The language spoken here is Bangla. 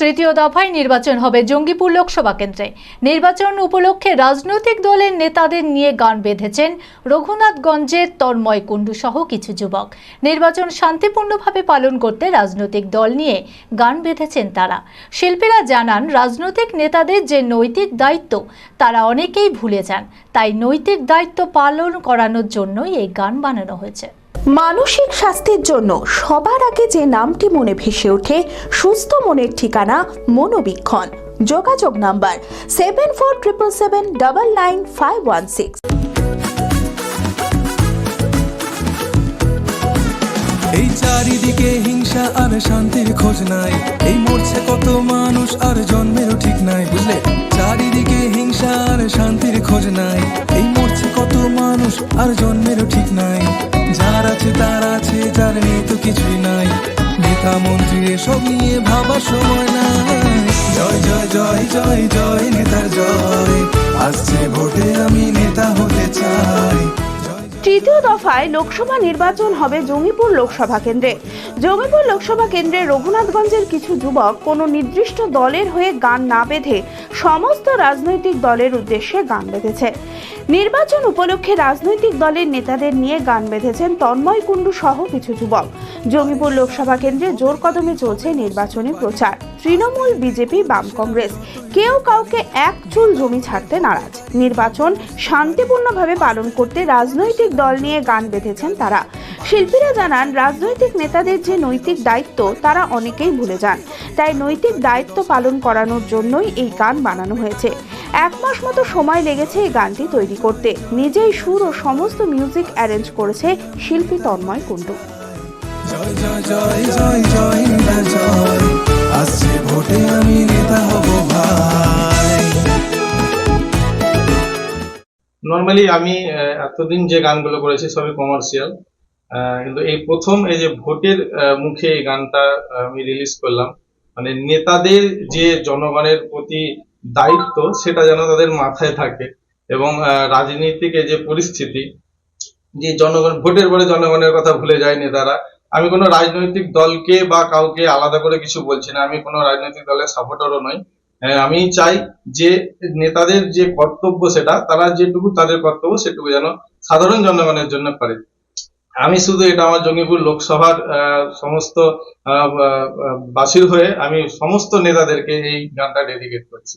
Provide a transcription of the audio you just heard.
তৃতীয় দফায় নির্বাচন হবে জঙ্গিপুর লোকসভা কেন্দ্রে। নির্বাচন উপলক্ষে রাজনৈতিক দলের নেতাদের নিয়ে গান বেঁধেছেন রঘুনাথগঞ্জের তন্ময় কুণ্ডু সহ কিছু যুবক। নির্বাচন শান্তিপূর্ণভাবে পালন করতে রাজনৈতিক দল নিয়ে গান বেঁধেছেন তারা। শিল্পীরা জানান, রাজনৈতিক নেতাদের যে নৈতিক দায়িত্ব, তারা অনেকেই ভুলে যান। তাই নৈতিক দায়িত্ব পালন করানোর জন্যই এই গান বানানো হয়েছে। মানসিক স্বাস্থ্যের জন্য সবার আগে যে নামটি মনে ভেসে ওঠে, সুস্থ মনের ঠিকানা মনোবীক্ষণ। যোগাযোগ number seven four triple seven double nine five one six এই চারিদিকে হিংসা আর শান্তির খোঁজ নাই। এই মরছে কত মানুষ আর জন্মেরও ঠিক নাই, বুঝলে? চারিদিকে হিংসা আর শান্তির খোঁজ নাই। এই মরছে কত মানুষ আর কিছুই নাই। নেতা মন্ত্রী, এসব নিয়ে ভাবার সময় নাই। জয় জয় জয় জয় জয়, নেতার জয়। আসছে ভোটে আমি নেতা হতে চাই। তৃতীয় দফায় লোকসভা নির্বাচন হবে জঙ্গিপুর লোকসভা কেন্দ্রে। জঙ্গিপুর লোকসভা কেন্দ্রে রঘুনাথগঞ্জের কিছু যুবক কোনো নির্দিষ্ট দলের হয়ে গান না বেঁধে সমস্ত রাজনৈতিক দলের উদ্দেশ্যে গান বেঁধেছে। নির্বাচন উপলক্ষে রাজনৈতিক দলের নেতাদের নিয়ে গান বেঁধেছেন তন্ময় কুণ্ডু সহ কিছু যুবক। জঙ্গিপুর লোকসভা কেন্দ্রে জোর কদমে চলছে নির্বাচনী প্রচার। তৃণমূল বিজেপি বাম কংগ্রেস। কেউ কাউকে এক চুল জমি ছাড়তে নারাজ। নির্বাচন শান্তিপূর্ণভাবে পালন করতে রাজনৈতিক দল নিয়ে গান বেঁধেছেন তারা। শিল্পীরা জানান, রাজনৈতিক নেতাদের যে নৈতিক দায়িত্ব, তারা অনেকেই ভুলে যান। তাই নৈতিক দায়িত্ব পালন করানোর জন্যই এই গান বানানো হয়েছে। এক মাস মতো সময় লেগেছে এই গানটি তৈরি করতে। নিজেই সুর ও সমস্ত মিউজিক অ্যারেঞ্জ করেছে শিল্পী তন্ময় কুণ্ডু। জয় জয় জয় জয় জয় জয় আসছে ভোটে আমি নেতা হব ভাই। নর্মালি আমি আহ, এতদিন যে গানগুলো করেছি সবই কমার্শিয়াল কিন্তু এই প্রথম এই যে ভোটের আহ, মুখে এই গানটা আমি রিলিজ করলাম। মানে নেতাদের যে জনগণের প্রতি দায়িত্ব সেটা যেন তাদের মাথায় থাকে এবং রাজনীতিক যে পরিস্থিতি, যে জনগণ, ভোটের পরে জনগণের কথা ভুলে যায় নেতারা আমি কোনো রাজনৈতিক দলকে বা কাউকে আলাদা করে কিছু বলছি না, আমি কোনো রাজনৈতিক দলের সাপোর্টারও নই। আমি চাই যে নেতাদের যে কর্তব্য সেটা, তারা যেটুকু তাদের কর্তব্য সেটুকু যেন সাধারণ জনগণের জন্য করে। আমি শুধু এটা আমার জঙ্গিপুর লোকসভার সমস্ত বাসীর হয়ে আমি সমস্ত নেতাদেরকে এই গানটা ডেডিকেট করছি।